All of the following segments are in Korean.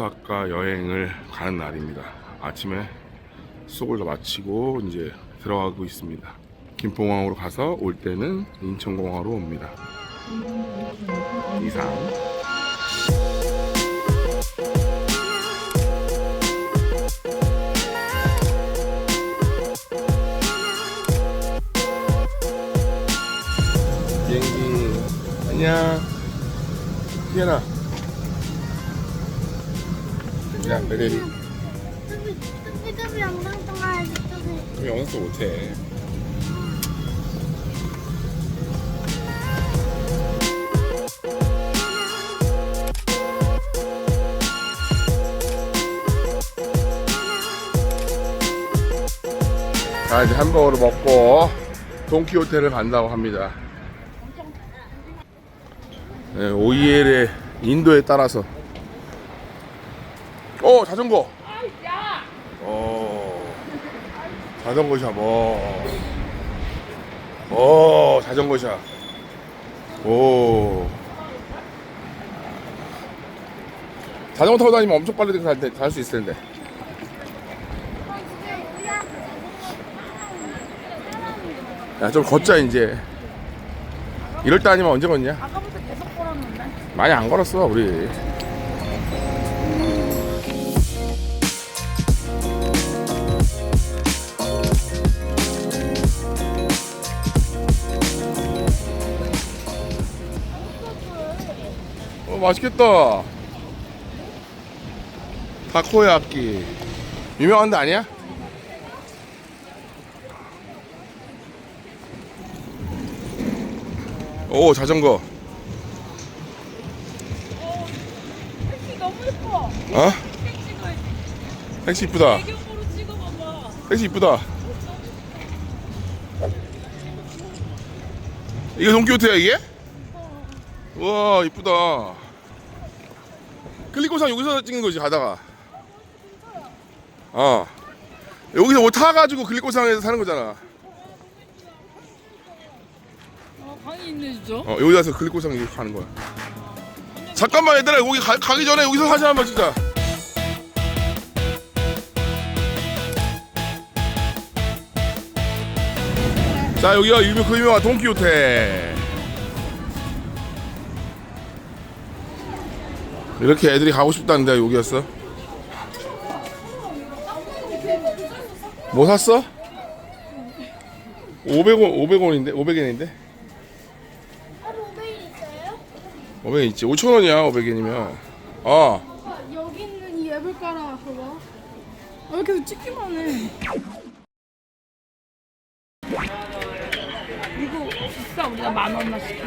오사카 여행을 가는 날입니다. 아침에 다 마치고 이제 들어가고 있습니다. 김포공항으로 가서 올 때는 인천공항으로 옵니다. 이상. 비행기 안녕. 희연아. 야, 베레리. 뚜비뚜비 영상 통화해서 뚜비 영어 써 못해. 자 이제 햄버거를 먹고 돈키호테를 간다고 합니다. 네, OEL의 인도에 따라서. 어 자전거. 어 자전거 샵. 어. 어 자전거 샵. 오. 자전거 타고 다니면 엄청 빨리 갈수 있을 텐데. 야, 좀 걷자, 이제. 이럴 때 아니면 언제 걷냐? 아까부터 계속 걸었는데. 많이 안 걸었어, 우리. 어, 맛있겠다. 타코야끼. 유명한 데 아니야? 오, 자전거. 택시 너무 예뻐. 어? 택시 이쁘다. 찍어봐봐. 택시 이쁘다. 이게 동키호테야 이게? 우와 이쁘다. 클리코상 여기서 찍는 거지 가다가. 어. 여기서 뭐 타가지고 클리코상에서 사는 거잖아. 어, 방이 있네 진짜. 어 여기 가서 클리코상 이렇게 가는 거야. 잠깐만 얘들아 여기 가, 가기 전에 여기서 사진 한번 찍자. 자 여기가 유명 그 유명한 돈키호테. 이렇게 애들이 가고 싶다는데 여기였어. 뭐 샀어? 500원 500원인데 500엔인데 하루 500일 있어요? 500엔 있지 5천원이야 500엔이면 아 여기 있는 이 앱을 깔아 봐봐. 왜 계속 찍기만 해? 이거 비싸 우리가 만 원만 시켜.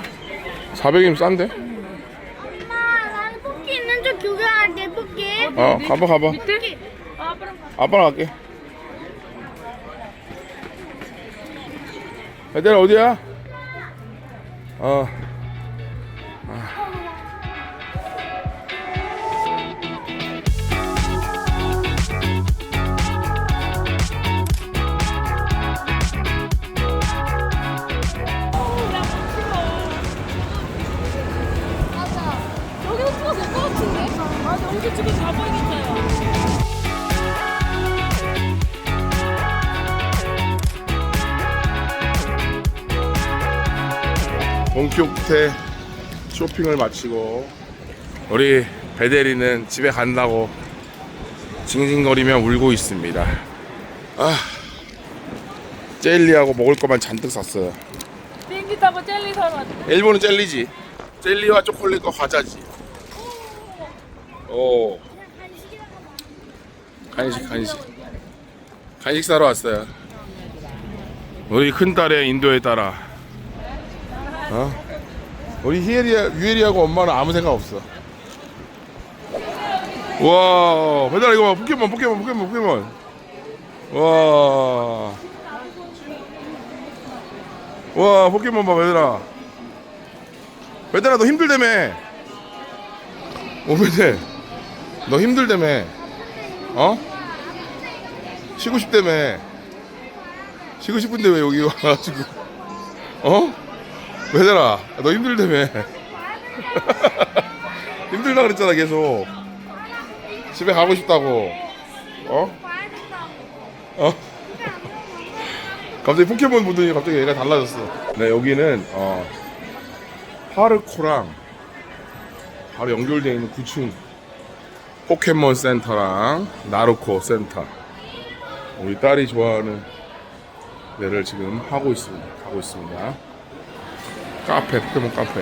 400이면 싼데? 엄마 나는 뽑기 있는 줄 구경할게 뽑기 어 가봐 가봐 밑에? 아, 아빠랑 갈게 얘들아 어디야? 어 맞아 돈키호테 쇼핑을 마치고 우리 베데리는 집에 간다고 징징거리며 울고 있습니다 아 젤리하고 먹을 것만 잔뜩 샀어요 비행기 타고 젤리 사러 왔대. 일본은 젤리지. 젤리와 초콜릿과 과자지. 오. 간식 간식. 간식 사러 왔어요. 우리 큰 딸의 인도에 따라. 어? 우리 히에리아 유에리하고 엄마는 아무 생각 없어. 와, 배달아 이거 봐. 포켓몬, 포켓몬, 포켓몬, 포켓몬. 와. 와 포켓몬 봐 얘들아 얘들아 너 힘들다며 오메데 너 힘들다며 어? 쉬고 싶다며 쉬고 싶은데 왜 여기 와가지고 어? 얘들아 너 힘들다며 힘들다 그랬잖아 계속 집에 가고 싶다고. 어? 어? 갑자기 포켓몬 보더니 갑자기 얘가 달라졌어. 네, 여기는 어, 파르코랑 바로 연결되어 있는 9층 포켓몬 센터랑 나루코 센터. 우리 딸이 좋아하는 데를 지금 하고 있습니다. 가고 있습니다. 카페, 포켓몬 카페.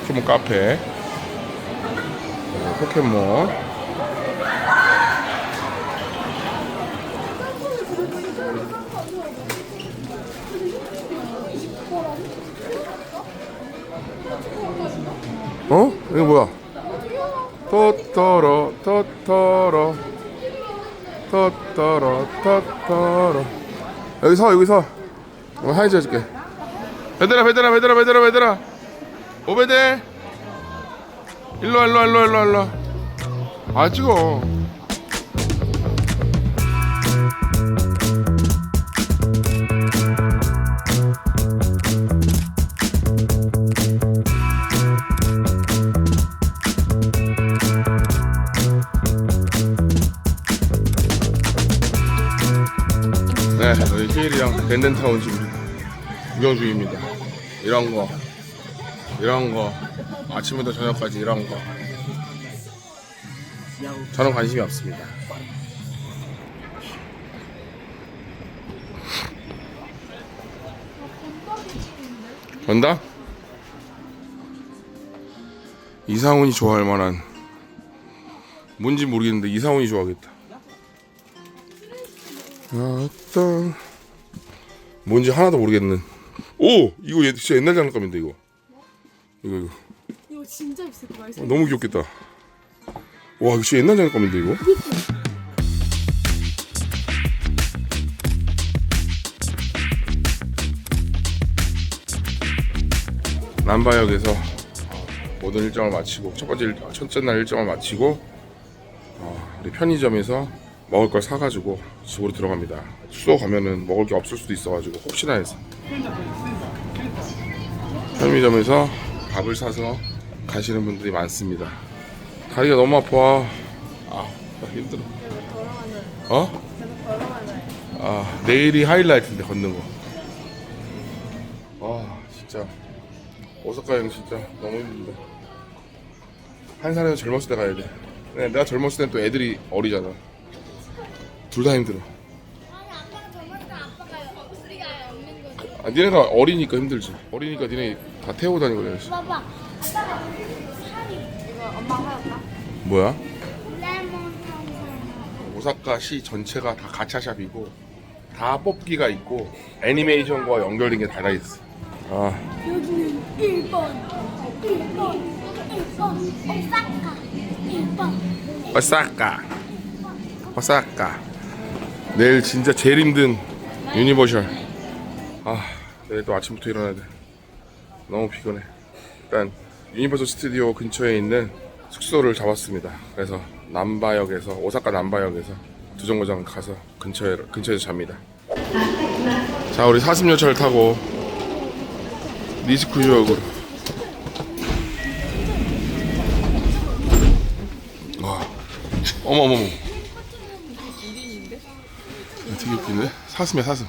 포켓몬 카페. 네, 포켓몬. 어? 이거 뭐야? 토토로 토토로 토토로 토토로 여기 서 여기 서 어, 사진 찍어줄게 얘들아 얘들아 얘들아 얘들아 얘들아 오베데. 일로와 일로와 일로와 일로와 일로와. 아 찍어. 네 저희 히엘이랑 랜덴타운 지금 구경 중입니다 이런 거. 이런 거. 아침부터 저녁까지 이런 거. 저는 관심이 없습니다. 건다? 이상훈이 좋아할 만한. 뭔지 모르겠는데 이상훈이 좋아하겠다. 어떤. 뭔지 하나도 모르겠는 오 이거 얘- 진짜 옛날 장난감인데 이거. 이거 이거. 이거 진짜 비쌀 거야. 어, 너무 귀엽겠다. 와 이거 진짜 옛날 장난감인데 이거? 남바역에서 모든 일정을 마치고 첫 번째 일, 첫째 날 일정을 마치고 어, 우리 편의점에서 먹을 걸 사가지고 집으로 들어갑니다. 숙소 가면은 먹을 게 없을 수도 있어가지고 혹시나 해서 편의점에서 밥을 사서 가시는 분들이 많습니다. 다리가 너무 아파. 아, 나 힘들어. 어? 아, 내일이 하이라이트인데 걷는 거. 아, 진짜 오사카 여행 진짜 너무 힘든다. 한 살에서 젊었을 때 가야 돼. 네, 내가 젊었을 땐 또 애들이 어리잖아. 둘 다 힘들어. 아니 아빠가 저번에 아빠가 없으리가 없는 거지. 아, 니네가 어리니까 힘들지. 어리니까 니네 다 태우고 다니고 그래야지. 봐봐. 아빠가 살이 뭐야? 레몬 탄산. 오사카 시 전체가 다 가차샵이고 다 뽑기가 있고 애니메이션과 연결된 게 다 있어. 아, 여기는 1번. 1번. 1번. 오사카. 1번. 오사카. 오사카. 내일 진짜 제일 힘든 유니버셜. 아, 내일 또 아침부터 일어나야 돼. 너무 피곤해. 일단 유니버설 스튜디오 근처에 있는 숙소를 잡았습니다. 그래서 남바역에서 오사카 남바역에서 두 정거장 가서 근처에 근처에서 잡니다. 자, 우리 40열차를 타고 니스쿠유역으로. 와, 어머 어머 어머. 되게 웃기네. 사슴이야 사슴.